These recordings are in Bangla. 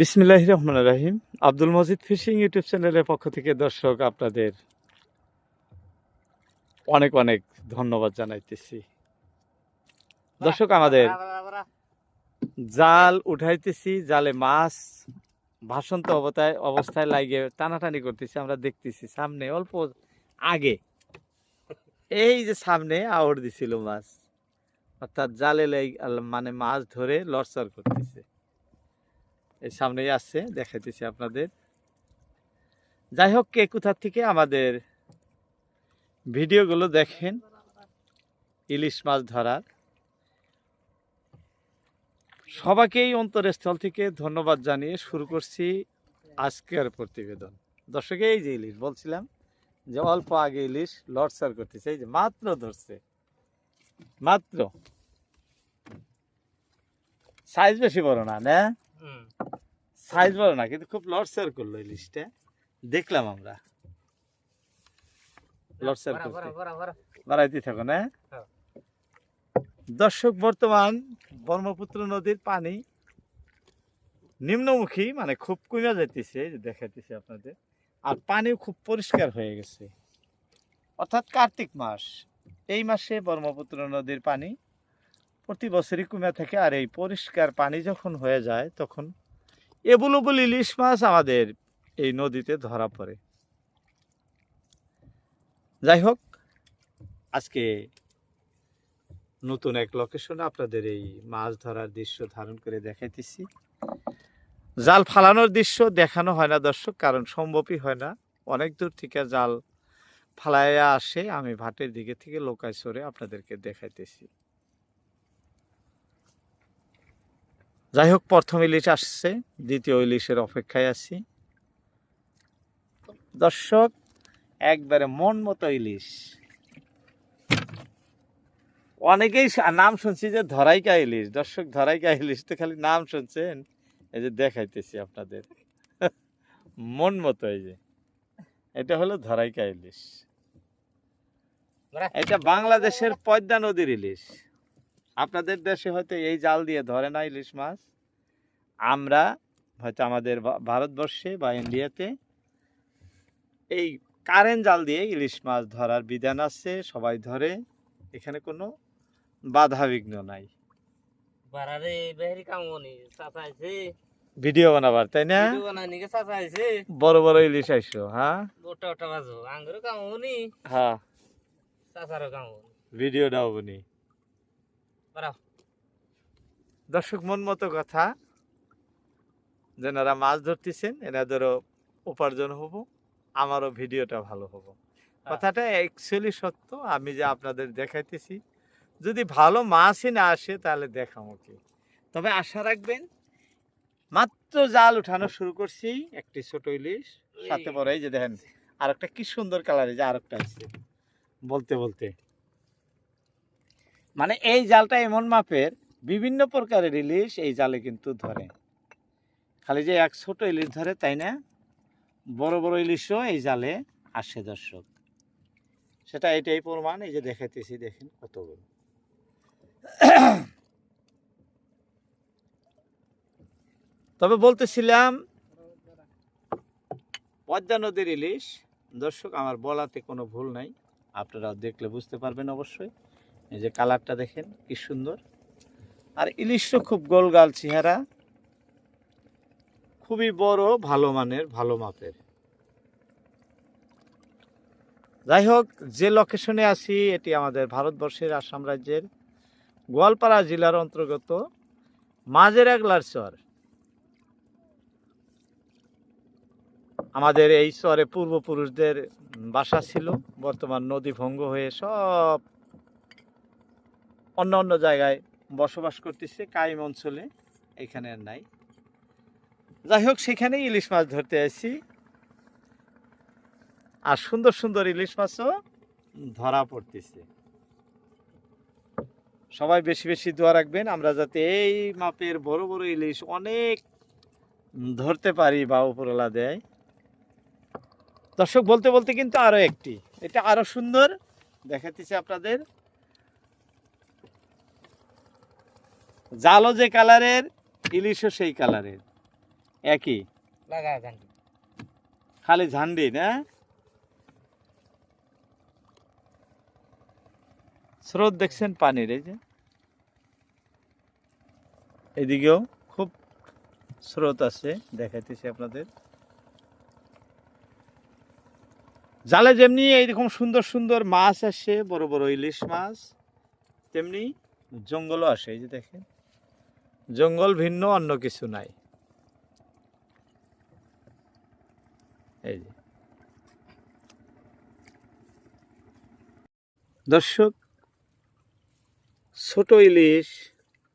বিসমিল্লাহ রহমান রাহিম। আব্দুল মজিদ ফিশিং ইউটিউব চ্যানেলের পক্ষ থেকে দর্শক, আপনাদের অনেক অনেক ধন্যবাদ জানাইতেছি। দর্শক, আমাদের জাল উঠাইতেছি, জালে মাছ ভাসন্ত অবতায় অবস্থায় লাগে টানাটানি করতেছি। আমরা দেখতেছি সামনে, অল্প আগে, এই যে সামনে আওড় দিছিল মাছ। অর্থাৎ জালে মানে মাছ ধরে লড়চড় করতেছে। এই সামনেই আসছে, দেখাইতেছি আপনাদের। যাই হোক, কে কোথার থেকে আমাদের ভিডিওগুলো দেখেন, ইলিশ মাছ ধরার। সবাইকেই অন্তরস্থল থেকে ধন্যবাদ জানিয়ে শুরু করছি আজকের প্রতিবেদন। দর্শকে, এই যে ইলিশ বলছিলাম যে অল্প আগে ইলিশ লড়সার করতেছে, এই যে মাত্র ধরছে। মাত্র। সাইজ বেশি বড় না না? সাইজ বড় না কিন্তু খুব লর্ড লড়সার করল ইলিশটা দেখলাম আমরা। করতে বাড়াইতে থাকো না হ্যাঁ। দর্শক বর্তমান ব্রহ্মপুত্র নদীর পানি নিম্নমুখী মানে খুব কমে যাইতেছে এই দেখাইতেছি আপনাদের। আর পানিও খুব পরিষ্কার হয়ে গেছে। অর্থাৎ কার্তিক মাস এই মাসে ব্রহ্মপুত্র নদীর পানি প্রতি বছরই কমে থাকে আর এই পরিষ্কার পানি যখন হয়ে যায়, তখন এবুলবুল ইলিশ মাছ আমাদের এই নদীতে ধরা পড়ে। যাই হোক, আজকে নতুন এক লোকেশনে আপনাদের এই মাছ ধরার দৃশ্য ধারণ করে দেখাইতেছি। জাল ফালানোর দৃশ্য দেখানো হয় না দর্শক, কারণ সম্ভবই হয় না। অনেক দূর থেকে জাল ফালাইয়া আসে, আমি ভাটের দিকে থেকে লোকায় সরে আপনাদেরকে দেখাইতেছি। যাই হোক প্রথম ইলিশ আসছে দ্বিতীয় ইলিশের অপেক্ষায় আছি। দর্শক একবারে মন মতো ইলিশ। অনেকেই নাম শুনছি যে ধরাইকা ইলিশ। দর্শক ধরাইকা ইলিশ তো খালি নাম শুনছেন? এই যে দেখাইতেছি আপনাদের। মন মতো এই যে। এটা হলো ধরাইকা ইলিশ। এটা বাংলাদেশের পদ্মা নদীর ইলিশ। আপনাদের দেশে হয়তো এই জাল দিয়ে ধরে না ইলিশ মাছ। আমরা হয়তো আমাদের ভারতবর্ষে বা ইন্ডিয়াতে এই কারেন্ট জাল দিয়ে ইলিশ মাছ ধরার বিধান আছে সবাই ধরে। এখানে কোনো বাধা বিঘ্ন নাই। ভিডিও বানাবার তাই না? বড় বড় ইলিশ আইসো হ্যাঁ? হ্যাঁ। ভিডিও দাও বনি। বারাও দর্শক মন মতো কথা। যেনারা মাছ ধরতেছেন এনাদেরও উপার্জন হব আমারও ভিডিওটা ভালো হব। কথাটা অ্যাকচুয়ালি সত্য আমি যে আপনাদের দেখাইতেছি। যদি ভালো মাছই না আসে তাহলে দেখাবো কি? তবে আশা রাখবেন মাত্র জাল উঠানো শুরু করছি একটি ছোট ইলিশ সাথে এই যে দেখেন আর একটা কি সুন্দর কালার এই যে আর একটা আছে। বলতে বলতে। মানে এই জালটা এমন মাপের, বিভিন্ন প্রকারের ইলিশ এই জালে কিন্তু ধরে। খালি যে এক ছোট ইলিশ ধরে, তাই না? বড় বড় ইলিশও এই জালে আসে দর্শক। সেটা এটাই প্রমাণ, এই যে দেখাইতেছি, দেখেন কত বড়। তবে বলতেছিলাম, পদ্মা নদীর ইলিশ, দর্শক, আমার বলাতে কোনো ভুল নাই। আপনারা দেখলে বুঝতে পারবেন অবশ্যই। এই যে কালারটা দেখেন, কি সুন্দর। আর ইলিশও খুব গোলগাল চেহারা। খুবই বড়, ভালো মানের, ভালো মাপের। যাই হোক, যে লোকেশনে আছি, এটি আমাদের ভারতবর্ষের আসাম রাজ্যের গোয়ালপাড়া জেলার অন্তর্গত মাঝের একলার চর। আমাদের এই চরে পূর্বপুরুষদের বাসা ছিল, বর্তমান নদী ভঙ্গ হয়ে সব অন্য অন্য জায়গায় বসবাস করতেছে কাইম অঞ্চলে, এখানে আর নাই। যাই হোক, সেখানেই ইলিশ মাছ ধরতে আসি। আর সুন্দর সুন্দর ইলিশ মাছও ধরা পড়তেছে। সবাই বেশি বেশি দোয়া রাখবেন, আমরা যাতে এই মাপের বড় বড় ইলিশ অনেক ধরতে পারি বা উপরওয়ালা দেয়। দর্শক, বলতে বলতে কিন্তু আরও একটি। এটা আরও সুন্দর দেখাতেছি আপনাদের। জালও যে কালারের ইলিশও সেই কালারের। একই? খালি ঝান্ডি না? স্রোত দেখছেন পানির এই যে। এদিকেও খুব স্রোত আছে দেখাইতেছি আপনাদের। জালে যেমনি এইরকম সুন্দর সুন্দর মাছ আসে বড় বড় ইলিশ মাছ তেমনি জঙ্গলও আসে এই যে দেখেন। জঙ্গল ভিন্ন, অন্য কিছু নাই। এই যে। দর্শক, ছোট ইলিশ,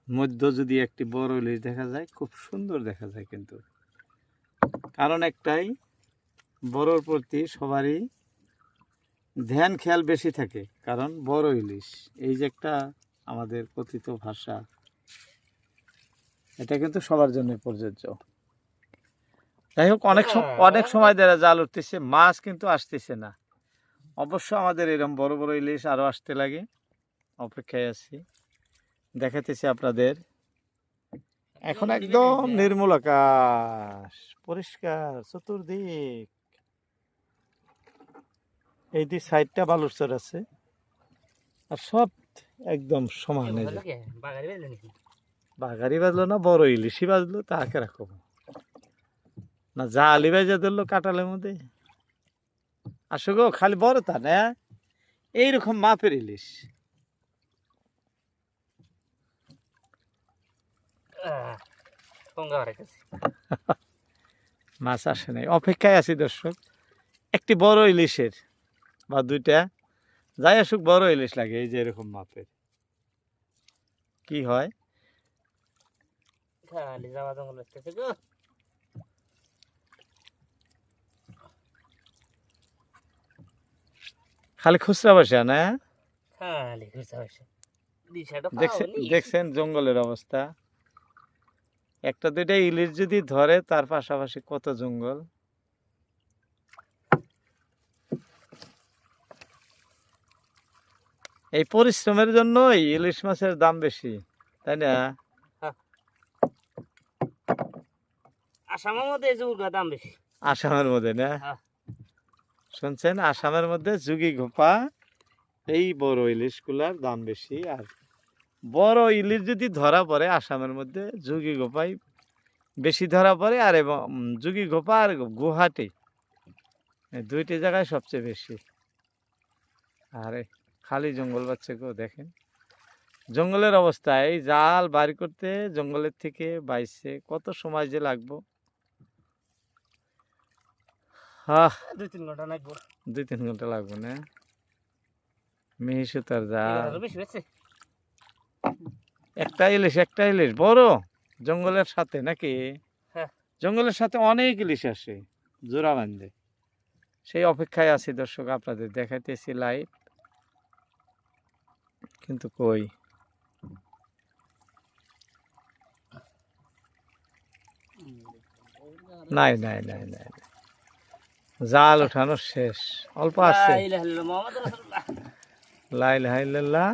মধ্য যদি একটি বড় ইলিশ দেখা যায়, খুব সুন্দর দেখা যায় কিন্তু। কারণ একটাই, বড়র প্রতি সবারই ধ্যান, খেয়াল বেশি থাকে, কারণ বড় ইলিশ। এই যে একটা আমাদের কথিত ভাষা। এটা কিন্তু সবার জন্য প্রযোজ্য। যাই হোক অনেক সম- অনেক সময় ধরে জাল উঠতেছে মাছ কিন্তু আসতেছে না। অবশ্য আমাদের এরকম বড় বড় ইলিশ আরও আসতে লাগে। অপেক্ষায় আছি। দেখাতেছি আপনাদের। এখন একদম নির্মূল আকাশ। পরিষ্কার চতুর্দিক। এই দিক সাইডটা বালুরচর আছে। আর সব একদম সমান বাঘারি বাজলো না বড় ইলিশই বাজলো তাকে রাখব না জালি বাজা ধরলো কাটালের মধ্যে। আসো গো খালি বড় তা না এইরকম মাপের ইলিশ। মাছ আসে নাই। অপেক্ষায় আছি দর্শক একটি বড় ইলিশের বা দুইটা। যাই আসুক বড় ইলিশ লাগে এই যে এরকম মাপের। কি হয়? খালি যাওয়া জঙ্গল আসতেছে গো। খালি খুচরা বসে না? খালি বসে দেখছেন জঙ্গলের অবস্থা? একটা দুইটা ইলিশ যদি ধরে তার পাশাপাশি কত জঙ্গল? এই পরিশ্রমের জন্য ইলিশ মাছের দাম বেশি তাই না? আসামের মধ্যে জুগুর দাম বেশি। আসামের মধ্যে না? হ্যাঁ। শুনছেন আসামের মধ্যে যুগি ঘোপা এই বড় ইলিশগুলার দাম বেশি। আর বড় ইলিশ যদি ধরা পড়ে আসামের মধ্যে যুগি গোপাই বেশি ধরা পড়ে আর এবং যুগি গোপা আর গুয়াহাটি এই দুইটি জায়গায় সবচেয়ে বেশি। আর খালি জঙ্গল পাচ্ছে গো দেখেন। জঙ্গলের অবস্থা এই জাল বাড়ি করতে জঙ্গলের থেকে বাইছে কত সময় যে লাগবো? দুই তিন ঘণ্টা নাকবো দুই তিন ঘণ্টা লাগবে না? মিহি সুতার জাল একটা ইলিশ একটা ইলিশ বড়? জঙ্গলের সাথে নাকি? হ্যাঁ। জঙ্গলের সাথে অনেক ইলিশ আসে জোড়া বান্ধে। সেই অপেক্ষায় আছি দর্শক আপনাদের দেখাইতেছি লাইভ কিন্তু কই? নাই নাই নাই নাই। জাল উঠানো শেষ। অল্প আছে। লা ইলাহা ইল্লাল্লাহ মুহাম্মাদুর রাসূলুল্লাহ। লাইল হাইল্লাহ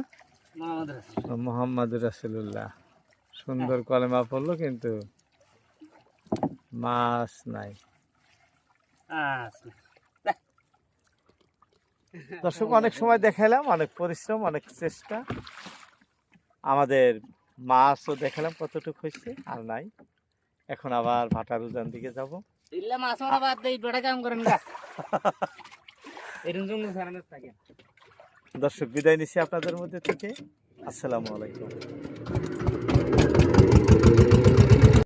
মুহাম্মাদুর রাসূলুল্লাহ। মোহাম্মদ রাসুল্লাহ সুন্দর কলেমা পড়ল কিন্তু মাছ নাই। দর্শক অনেক সময় দেখালাম অনেক পরিশ্রম অনেক চেষ্টা। আমাদের মাছও দেখালাম কতটুকু হয়েছে আর নাই। এখন আবার ভাটার উজান দিকে যাব। ইল্লা মাছ মারা বাদ দেই কাম করেন গা এরকম জঙ্গল সারানো থাকে দর্শক বিদায় নিচ্ছি আপনাদের মধ্যে থেকে আসসালামু আলাইকুম